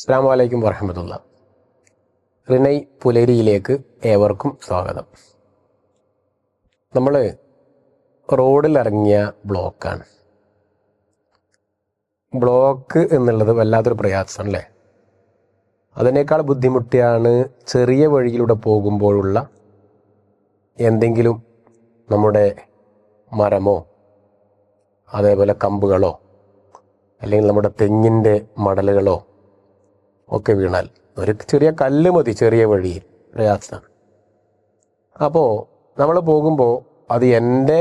അസ്സാം വലൈക്കും വർഹമത്തുള്ള റിനൈ പുലരിയിലേക്ക് ഏവർക്കും സ്വാഗതം. നമ്മൾ റോഡിലിറങ്ങിയ ബ്ലോക്കാണ്. ബ്ലോക്ക് എന്നുള്ളത് വല്ലാത്തൊരു പ്രയാസമാണ് അല്ലേ അതിനേക്കാൾ ബുദ്ധിമുട്ടിയാണ് ചെറിയ വഴിയിലൂടെ പോകുമ്പോഴുള്ള എന്തെങ്കിലും നമ്മുടെ മരമോ അതേപോലെ കമ്പുകളോ അല്ലെങ്കിൽ നമ്മുടെ തെങ്ങിന്റെ മടലുകളോ ഒക്കെ വീണാൽ. ഒരു ചെറിയ കല്ല് മതി ചെറിയ വഴിയിൽ പ്രയാസമാണ് അപ്പോൾ നമ്മൾ പോകുമ്പോൾ അത് എന്റെ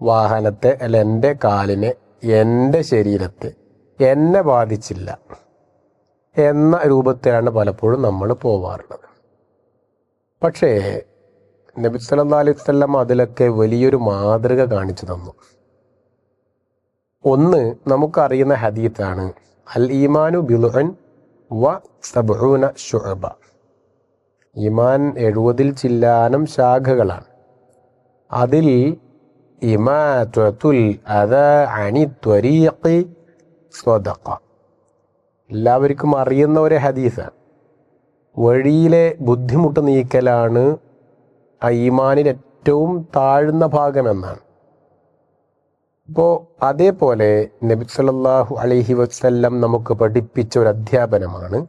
വാഹനത്തെ അല്ല എന്റെ കാലിനെ എന്റെ ശരീരത്തെ എന്നെ ബാധിച്ചില്ല എന്ന രൂപത്തിലാണ് പലപ്പോഴും നമ്മൾ പോവാറുള്ളത്. പക്ഷേ നബി സല്ലല്ലാഹു അലൈഹി വസല്ലം അതിലൊക്കെ വലിയൊരു മാതൃക കാണിച്ചു തന്നു. ഒന്ന് നമുക്കറിയുന്ന ഹദീത്താണ് അൽ ഈമാനു ബിലുഅൻ വ സബ്ഊന ശുഅബ. ഈമാൻ എഴുപതിൽ ചില്ലാനം ശാഖകളാണ്. അതിൽ ഇമാത്തുൽ അത അണി ത്വരീഖി സ്വതക്ക എല്ലാവർക്കും അറിയുന്ന ഒരു ഹദീസാണ്. വഴിയിലെ ബുദ്ധിമുട്ട് നീക്കലാണ് ആ ഈമാനിൽ ഏറ്റവും താഴ്ന്ന ഭാഗമെന്നാണ്. അപ്പോൾ അതേപോലെ നബി സല്ലാഹു അലഹി വസ്ല്ലം നമുക്ക് പഠിപ്പിച്ച ഒരു അധ്യാപനമാണ്.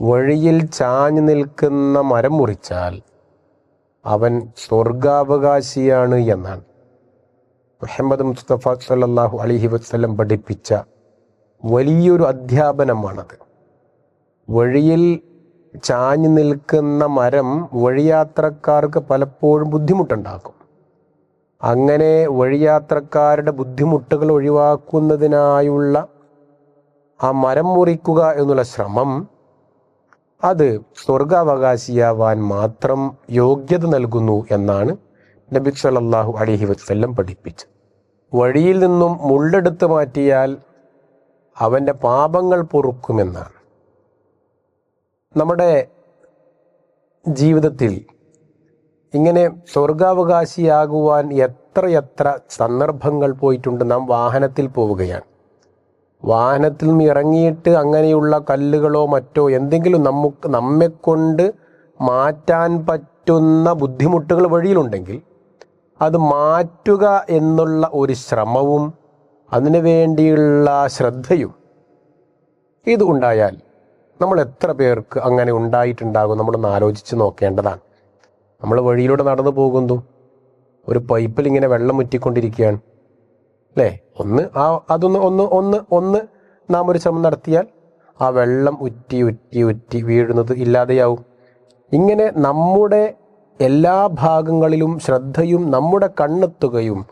വഴിയിൽ ചാഞ്ഞു നിൽക്കുന്ന മരം മുറിച്ചാൽ അവൻ സ്വർഗാവകാശിയാണ് എന്നാണ്. മുഹമ്മദ് മുസ്തഫ സല്ലല്ലാഹു അലഹി വസ്ല്ലം പഠിപ്പിച്ച വലിയൊരു അധ്യാപനമാണത്. വഴിയിൽ ചാഞ്ഞു നിൽക്കുന്ന മരം വഴിയാത്രക്കാർക്ക് പലപ്പോഴും ബുദ്ധിമുട്ടുണ്ടാക്കും. അങ്ങനെ വഴിയാത്രക്കാരുടെ ബുദ്ധിമുട്ടുകൾ ഒഴിവാക്കുന്നതിനായുള്ള ആ മരം മുറിക്കുക എന്നുള്ള ശ്രമം അത് സ്വർഗാവകാശിയാവാൻ മാത്രം യോഗ്യത നൽകുന്നു എന്നാണ് നബി സല്ലാഹു അലഹി വസ്ല്ലം പഠിപ്പിച്ചത്. വഴിയിൽ നിന്നും മുള്ളെടുത്ത് മാറ്റിയാൽ അവന്റെ പാപങ്ങൾ പൊറുക്കുമെന്നാണ്. നമ്മുടെ ജീവിതത്തിൽ ഇങ്ങനെ സ്വർഗാവകാശിയാകുവാൻ എത്രയെത്ര സന്ദർഭങ്ങൾ പോയിട്ടുണ്ട്. നാം വാഹനത്തിൽ പോവുകയാണ്. വാഹനത്തിൽ നിന്ന് ഇറങ്ങിയിട്ട് അങ്ങനെയുള്ള കല്ലുകളോ മറ്റോ എന്തെങ്കിലും നമുക്ക് നമ്മെക്കൊണ്ട് മാറ്റാൻ പറ്റുന്ന ബുദ്ധിമുട്ടുകൾ വഴിയിലുണ്ടെങ്കിൽ അത് മാറ്റുക എന്നുള്ള ഒരു ശ്രമവും അതിനു വേണ്ടിയുള്ള ശ്രദ്ധയും ഇത് ഉണ്ടായാൽ നമ്മൾ എത്ര പേർക്ക് അങ്ങനെ ഉണ്ടായിട്ടുണ്ടാകും? നമ്മളൊന്ന് ആലോചിച്ച് നോക്കേണ്ടതാണ്. നമ്മൾ വഴിയിലൂടെ നടന്നു പോകുന്നു. ഒരു പൈപ്പിൽ ഇങ്ങനെ വെള്ളം മുറ്റിക്കൊണ്ടിരിക്കുകയാണ്. അല്ലേ? ഒന്ന് ആ അതൊന്ന് ഒന്ന് ഒന്ന് ഒന്ന് നാം ഒരു ശ്രമം നടത്തിയാൽ ആ വെള്ളം ഉറ്റി ഉറ്റി ഉറ്റി വീഴുന്നത് ഇല്ലാതെയാവും. ഇങ്ങനെ നമ്മുടെ എല്ലാ ഭാഗങ്ങളിലും ശ്രദ്ധയും നമ്മുടെ കണ്ണെത്തുകയും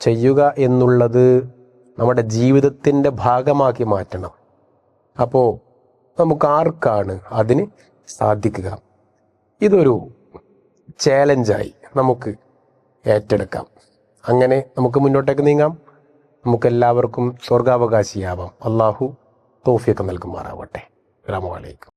ചെയ്യുക എന്നുള്ളത് നമ്മുടെ ജീവിതത്തിന്റെ ഭാഗമാക്കി മാറ്റണം. അപ്പോൾ നമുക്ക് ആർക്കാണ് അതിന് സാധിക്കുക? ഇതൊരു ചാലഞ്ചായി നമുക്ക് ഏറ്റെടുക്കാം. അങ്ങനെ നമുക്ക് മുന്നോട്ടേക്ക് നീങ്ങാം. നമുക്കെല്ലാവർക്കും സ്വർഗാവകാശിയാവാം. അള്ളാഹു തോഫിയൊക്കെ നൽകുമാറാവട്ടെ. അസ്സാം അലൈക്കും.